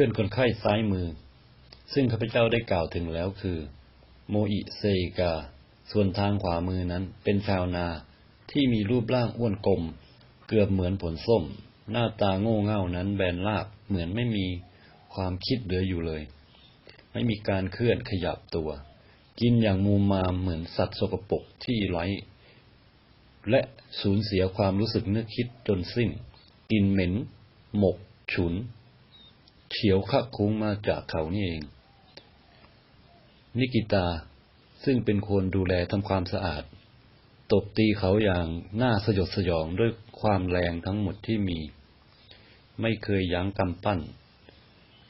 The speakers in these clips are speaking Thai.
พื่อนคนไข้ซ้ายมือ ซึ่งข้าพเจ้าได้กล่าวถึงแล้วคือ โมอิเซกา ส่วนทางขวามือนั้นเป็นชาวนาที่มีรูปร่างอ้วนกลม เกือบเหมือนผลส้ม หน้าตาโง่เง่านั้นแบนราบเหมือนไม่มีความคิดเหลืออยู่เลย ไม่มีการเคลื่อนขยับตัว กินอย่างมูมามเหมือนสัตว์สกปรกที่ไร้และสูญเสียความรู้สึกนึกคิดจนสิ้น กินเหม็น หมก ฉุน เฉียวคักคุ้งมาจากเขานี่เอง นิกิตาซึ่งเป็นคนดูแลทำความสะอาด ตบตีเขาอย่างน่าสยดสยองด้วยความแรงทั้งหมดที่มี ไม่เคยยั้งกำปั้น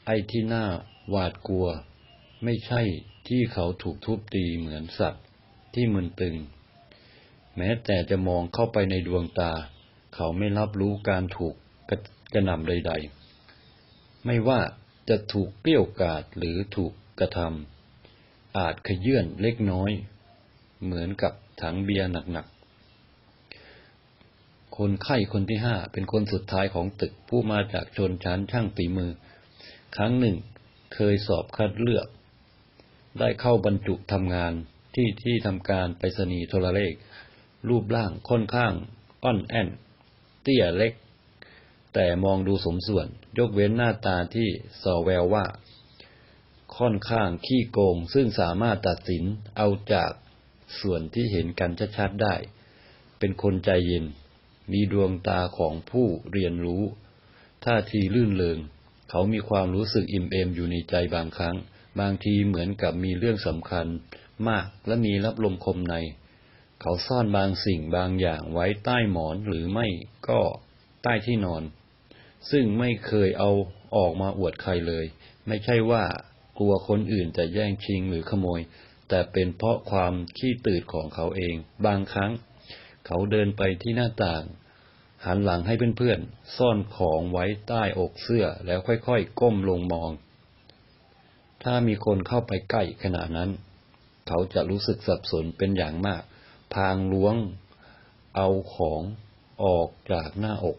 ไอ้ที่น่าหวาดกลัว ไม่ใช่ที่เขาถูกทุบตีเหมือนสัตว์ที่มึนตึง แม้แต่จะมองเข้าไปในดวงตา เขาไม่รับรู้การถูกกระกระหน่ำใด ๆ ไม่ว่าจะถูกเกลี้ยวกราดหรือถูกกระทำอาจขยื่นเล็กน้อย เหมือนกับถังเบียร์หนักๆ คนไข้คนที่ห้าเป็นคนสุดท้ายของตึกผู้มาจากชนชั้นช่างฝีมือ ครั้งหนึ่งเคยสอบคัดเลือก ได้เข้าบรรจุทำงานที่ที่ทำการไปรษณีย์โทรเลข รูปร่างค่อนข้างอ่อนแอนเตี้ยเล็ก แต่มองดูสมส่วน ยกเว้นหน้าตาที่สอแววว่า ค่อนข้างขี้โกงซึ่งสามารถตัดสินเอาจากส่วนที่เห็นกันชัดๆได้ เป็นคนใจเย็น มีดวงตาของผู้เรียนรู้ท่าทีลื่นเริงเขามีความรู้สึกอิ่มเอมอยู่ในใจบางครั้ง บางทีเหมือนกับมีเรื่องสำคัญมากและมีรับลมคมใน เขาซ่อนบางสิ่งบางอย่างไว้ใต้หมอนหรือไม่ก็ ใต้ที่นอน ซึ่งไม่เคยเอาออกมาอวดใครเลย ไม่ใช่ว่ากลัวคนอื่นจะแย่งชิงหรือขโมย แต่เป็นเพราะความขี้ตื่นของเขาเอง บางครั้ง เขาเดินไปที่หน้าต่าง หันหลังให้เพื่อนๆ ซ่อนของไว้ใต้อกเสื้อแล้วค่อยๆ ก้มลงมอง ถ้ามีคนเข้าไปใกล้ขณะนั้น เขาจะรู้สึกสับสนเป็นอย่างมาก พางล้วงเอาของออกจากหน้าอก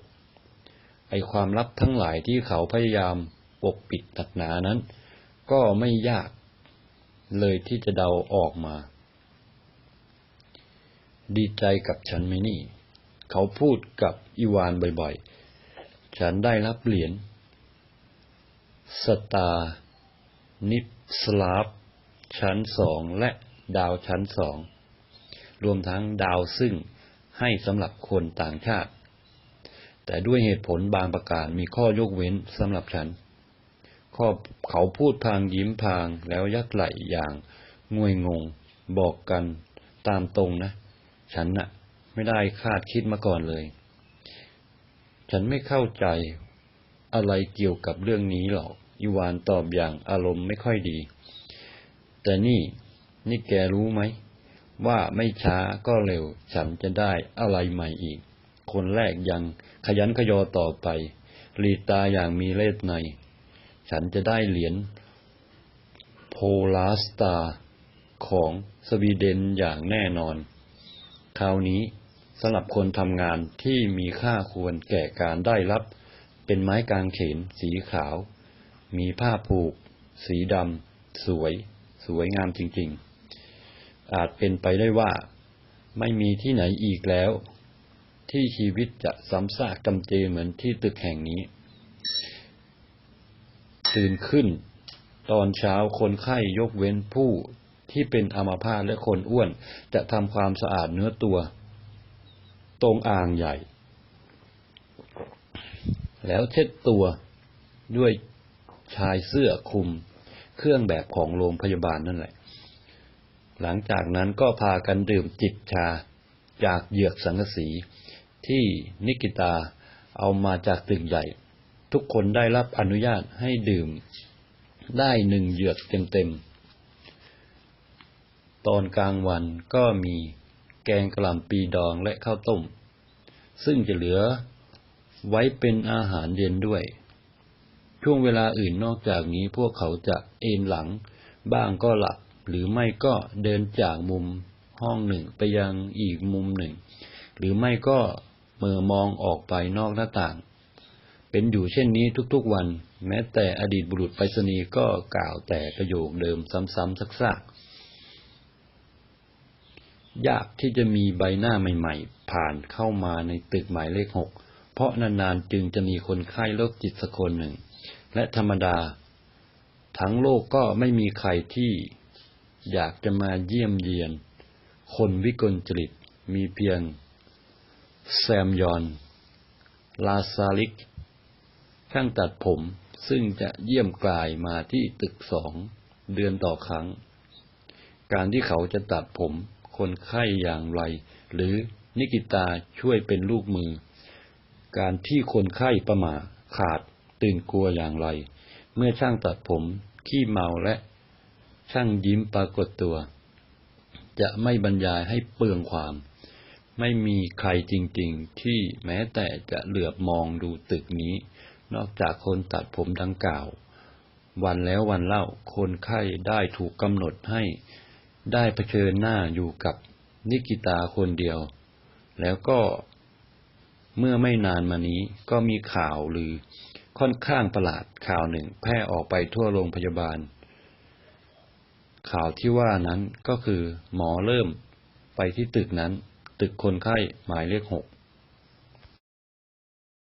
ไอความลับทั้งหลายที่เขาพยายามปกปิดหนักหนานั้น ก็ไม่ยากเลยที่จะเดาออกมา ดีใจกับฉันไหมนี่ เขาพูดกับอีวานบ่อยๆ ฉันได้รับเหรียญสตาร์นิปสลาฟชั้นสองและดาวชั้นสอง รวมทั้งดาวซึ่งให้สำหรับคนต่างชาติ แต่ด้วยเหตุผลบางประการมีข้อยกเว้นสำหรับฉัน ข้อเขาพูดพางยิ้มพางแล้วยักไหลอย่างงวยงง บอกกันตามตรงนะ ฉันน่ะ ไม่ได้คาดคิดมาก่อนเลย ฉันไม่เข้าใจอะไรเกี่ยวกับเรื่องนี้หรอกอีวานตอบอย่างอารมณ์ไม่ค่อยดี แต่นี่นี่แกรู้ไหม ว่าไม่ช้าก็เร็ว ฉันจะได้อะไรใหม่อีก คนแรกยังขยันขยอต่อไปรีตาอย่างมีเล่ห์ใน ฉันจะได้เหรียญโพลาสตาของสวีเดนอย่างแน่นอน คราวนี้สำหรับคนทำงานที่มีค่าควรแก่การได้รับ เป็นไม้กางเขนสีขาว มีผ้าผูก สีดำสวย สวยงามจริงๆ อาจเป็นไปได้ว่า ไม่มีที่ไหนอีกแล้ว ที่ชีวิตจะซ้ำซากจำเจเหมือนที่ตึกแห่งนี้ ตื่นขึ้น ตอนเช้าคนไข้ยกเว้นผู้ที่เป็นอัมาพาตและคนอ้วน จะทำความสะอาดเนื้อตัว ตรงอ่างใหญ่ แล้วเช็ดตัวด้วยชายเสื้อคลุมเครื่องแบบของโรงพยาบาลนั่นแหละ หลังจากนั้นก็พากันดื่มจิบชาจากเหยือกสังกะสี ที่นิกิตาเอามาจากตึกใหญ่ ทุกคนได้รับอนุญาตให้ดื่ม ได้หนึ่งเหยือกเต็มๆ ตอนกลางวันก็มีแกงกะหล่ำปีดองและข้าวต้ม ซึ่งจะเหลือไว้เป็นอาหารเย็นด้วย ช่วงเวลาอื่นนอกจากนี้พวกเขาจะเอนหลัง บ้างก็หลับ หรือไม่ก็เดินจากมุมห้องหนึ่งไปยังอีกมุมหนึ่ง หรือไม่ก็ มื่อมองออกไปนอกหน้าต่าง เป็นอยู่เช่นนี้ทุกๆวัน แม้แต่อดีตบุรุษไปรษณีย์ก็กล่าวแต่ประโยคเดิมซ้ำๆซักๆ ยากที่จะมีใบหน้าใหม่ๆ ผ่านเข้ามาในตึกหมายเลขหกเพราะนานๆจึงจะมีคนไข้โรคจิตสักคนหนึ่ง และธรรมดา ทั้งโลกก็ไม่มีใครที่อยากจะมาเยี่ยมเยียน คนวิกลจริตมีเพียง แซมยอน ลาซาลิก ช่างตัดผมซึ่งจะเยี่ยมกลายมาที่ตึกสองเดือนต่อครั้ง การที่เขาจะตัดผมคนไข้อย่างไร หรือนิกิตาช่วยเป็นลูกมือ การที่คนไข้ประหมาขาดตื่นกลัวอย่างไร เมื่อช่างตัดผมขี้เมาและช่างยิ้มปรากฏตัว จะไม่บรรยายให้เปลืองความ ไม่มีใครจริง ๆ ที่แม้แต่จะเหลือบมองดูตึกนี้ นอกจากคนตัดผมดังกล่าว วันแล้ววันเล่าคนไข้ได้ถูกกำหนดให้ ได้เผชิญหน้าอยู่กับนิกิตาคนเดียว แล้วก็เมื่อไม่นานมานี้ก็มีข่าวหรือค่อนข้างประหลาดข่าวหนึ่งแพร่ออกไปทั่วโรงพยาบาล ข่าวที่ว่านั้นก็คือหมอเริ่มไปที่ตึกนั้น ตึกคนไข้หมายเลขหก